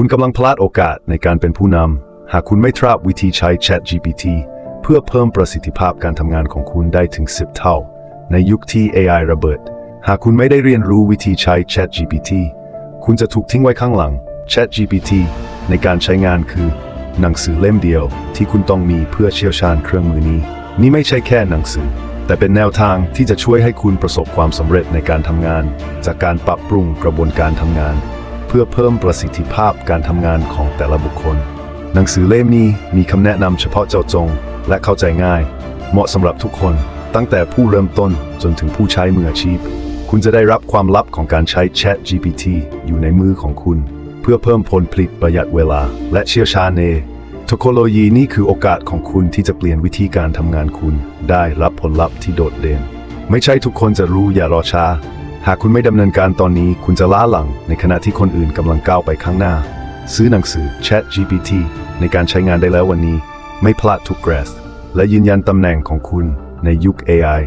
คุณกำลังพลาดโอกาสในการเป็นผู้นำ หากคุณไม่ทราบวิธีใช้ Chat GPT เพื่อเพิ่มประสิทธิภาพการทำงานของคุณได้ถึง 10 เท่า ในยุคที่ AI ระเบิด หากคุณไม่ได้เรียนรู้วิธีใช้ Chat GPT คุณจะถูกทิ้งไว้ข้างหลัง Chat GPT ในการใช้งานคือ หนังสือเล่มเดียวที่คุณต้องมีเพื่อเชี่ยวชาญเครื่องมือนี้ นี่ไม่ใช่แค่หนังสือ แต่เป็นแนวทางที่จะช่วยให้คุณประสบความสำเร็จในการทำงาน จากการปรับปรุงกระบวนการทำงาน เพื่อเพิ่มประสิทธิภาพการทำงานของแต่ละบุคคล หนังสือเล่มนี้มีคำแนะนำเฉพาะเจาะจง และเข้าใจง่าย เหมาะสำหรับทุกคน ตั้งแต่ผู้เริ่มต้นจนถึงผู้ใช้มืออาชีพ คุณจะได้รับความลับของการใช้ Chat GPT อยู่ในมือของคุณ เพื่อเพิ่มผลผลิตประหยัดเวลา และเชี่ยวชาญในเทคโนโลยีนี้คือโอกาสของคุณที่จะเปลี่ยนวิธีการทำงานคุณ ได้รับผลลัพธ์ที่โดดเด่น ไม่ใช่ทุกคนจะรู้อย่ารอช้า หากคุณไม่ดำเนินการตอนนี้คุณจะล้าหลัง ในขณะที่คนอื่นกำลังก้าวไปข้างหน้า ซื้อหนังสือ Chat GPT ในการใช้งานได้แล้ววันนี้ ไม่พลาดทุกเกรสและยืนยันตำแหน่งของคุณในยุค AI